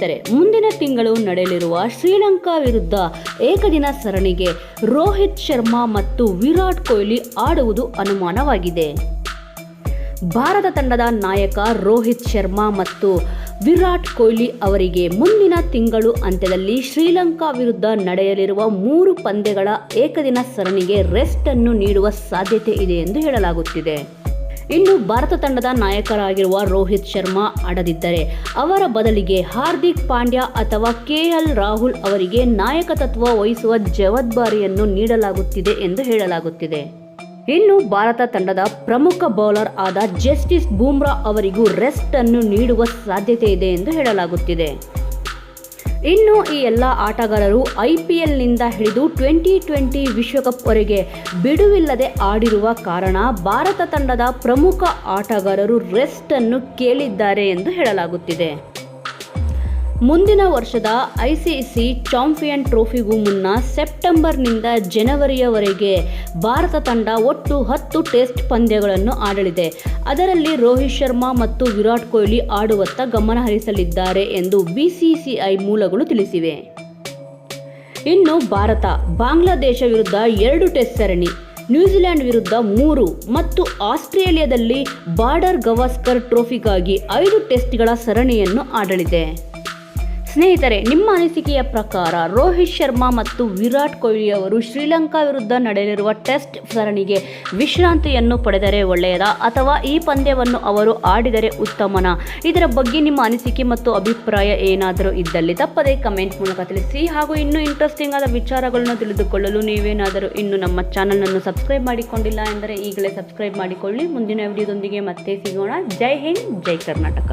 ಸ್ನೇಹಿತರೆ, ಮುಂದಿನ ತಿಂಗಳು ನಡೆಯಲಿರುವ ಶ್ರೀಲಂಕಾ ವಿರುದ್ಧ ಏಕದಿನ ಸರಣಿಗೆ ರೋಹಿತ್ ಶರ್ಮಾ ಮತ್ತು ವಿರಾಟ್ ಕೊಹ್ಲಿ ಆಡುವುದು ಅನುಮಾನವಾಗಿದೆ. ಭಾರತ ತಂಡದ ನಾಯಕ ರೋಹಿತ್ ಶರ್ಮಾ ಮತ್ತು ವಿರಾಟ್ ಕೊಹ್ಲಿ ಅವರಿಗೆ ಮುಂದಿನ ತಿಂಗಳು ಅಂತ್ಯದಲ್ಲಿ ಶ್ರೀಲಂಕಾ ವಿರುದ್ಧ ನಡೆಯಲಿರುವ ಮೂರು ಪಂದ್ಯಗಳ ಏಕದಿನ ಸರಣಿಗೆ ರೆಸ್ಟ್ ಅನ್ನು ನೀಡುವ ಸಾಧ್ಯತೆ ಇದೆ ಎಂದು ಹೇಳಲಾಗುತ್ತಿದೆ. ಇನ್ನು ಭಾರತ ತಂಡದ ನಾಯಕರಾಗಿರುವ ರೋಹಿತ್ ಶರ್ಮಾ ಆಡದಿದ್ದರೆ ಅವರ ಬದಲಿಗೆ ಹಾರ್ದಿಕ್ ಪಾಂಡ್ಯ ಅಥವಾ ಕೆಎಲ್ ರಾಹುಲ್ ಅವರಿಗೆ ನಾಯಕತ್ವ ವಹಿಸುವ ಜವಾಬ್ದಾರಿಯನ್ನು ನೀಡಲಾಗುತ್ತಿದೆ ಎಂದು ಹೇಳಲಾಗುತ್ತಿದೆ. ಇನ್ನು ಭಾರತ ತಂಡದ ಪ್ರಮುಖ ಬೌಲರ್ ಆದ ಜಸ್ಟಿಸ್ ಬೂಮ್ರಾ ಅವರಿಗೂ ರೆಸ್ಟ್ ಅನ್ನು ನೀಡುವ ಸಾಧ್ಯತೆ ಇದೆ ಎಂದು ಹೇಳಲಾಗುತ್ತಿದೆ. ಇನ್ನು ಈ ಎಲ್ಲ ಆಟಗಾರರು ಐ ಪಿ ಎಲ್ನಿಂದ ಹಿಡಿದು ಟ್ವೆಂಟಿ ಟ್ವೆಂಟಿ ವಿಶ್ವಕಪ್ವರೆಗೆ ಬಿಡುವಿಲ್ಲದೆ ಆಡಿರುವ ಕಾರಣ ಭಾರತ ತಂಡದ ಪ್ರಮುಖ ಆಟಗಾರರು ರೆಸ್ಟ್ ಅನ್ನು ಕೇಳಿದ್ದಾರೆ ಎಂದು ಹೇಳಲಾಗುತ್ತಿದೆ. ಮುಂದಿನ ವರ್ಷದ ಐಸಿಸಿ ಚಾಂಪಿಯನ್ ಟ್ರೋಫಿಗೂ ಮುನ್ನ ಸೆಪ್ಟೆಂಬರ್ನಿಂದ ಜನವರಿಯವರೆಗೆ ಭಾರತ ತಂಡ ಒಟ್ಟು ಹತ್ತು ಟೆಸ್ಟ್ ಪಂದ್ಯಗಳನ್ನು ಆಡಲಿದೆ. ಅದರಲ್ಲಿ ರೋಹಿತ್ ಶರ್ಮಾ ಮತ್ತು ವಿರಾಟ್ ಕೊಹ್ಲಿ ಆಡುವತ್ತ ಗಮನ ಹರಿಸಲಿದ್ದಾರೆ ಎಂದು ಬಿಸಿಸಿಐ ಮೂಲಗಳು ತಿಳಿಸಿವೆ. ಇನ್ನು ಭಾರತ, ಬಾಂಗ್ಲಾದೇಶ ವಿರುದ್ಧ ಎರಡು ಟೆಸ್ಟ್ ಸರಣಿ ನ್ಯೂಜಿಲೆಂಡ್ ವಿರುದ್ಧ ಮೂರು ಮತ್ತು ಆಸ್ಟ್ರೇಲಿಯಾದಲ್ಲಿ ಬಾರ್ಡರ್ ಗವಾಸ್ಕರ್ ಟ್ರೋಫಿಗಾಗಿ ಐದು ಟೆಸ್ಟ್ಗಳ ಸರಣಿಯನ್ನು ಆಡಲಿದೆ. ಸ್ನೇಹಿತರೆ, ನಿಮ್ಮ ಅನಿಸಿಕೆಯ ಪ್ರಕಾರ ರೋಹಿತ್ ಶರ್ಮಾ ಮತ್ತು ವಿರಾಟ್ ಕೊಹ್ಲಿ ಅವರು ಶ್ರೀಲಂಕಾ ವಿರುದ್ಧ ನಡೆಯಲಿರುವ ಟೆಸ್ಟ್ ಸರಣಿಗೆ ವಿಶ್ರಾಂತಿಯನ್ನು ಪಡೆದರೆ ಒಳ್ಳೆಯದಾ ಅಥವಾ ಈ ಪಂದ್ಯವನ್ನು ಅವರು ಆಡಿದರೆ ಉತ್ತಮನಾ? ಇದರ ಬಗ್ಗೆ ನಿಮ್ಮ ಅನಿಸಿಕೆ ಮತ್ತು ಅಭಿಪ್ರಾಯ ಏನಾದರೂ ಇದ್ದಲ್ಲಿ ತಪ್ಪದೇ ಕಮೆಂಟ್ ಮೂಲಕ ತಿಳಿಸಿ. ಹಾಗೂ ಇನ್ನೂ ಇಂಟ್ರೆಸ್ಟಿಂಗ್ ಆದ ವಿಚಾರಗಳನ್ನು ತಿಳಿದುಕೊಳ್ಳಲು ನೀವೇನಾದರೂ ಇನ್ನು ನಮ್ಮ ಚಾನಲನ್ನು ಸಬ್ಸ್ಕ್ರೈಬ್ ಮಾಡಿಕೊಂಡಿಲ್ಲ ಎಂದರೆ ಈಗಲೇ ಸಬ್ಸ್ಕ್ರೈಬ್ ಮಾಡಿಕೊಳ್ಳಿ. ಮುಂದಿನ ವಿಡಿಯೋದೊಂದಿಗೆ ಮತ್ತೆ ಸಿಗೋಣ. ಜೈ ಹಿಂದ್, ಜೈ ಕರ್ನಾಟಕ.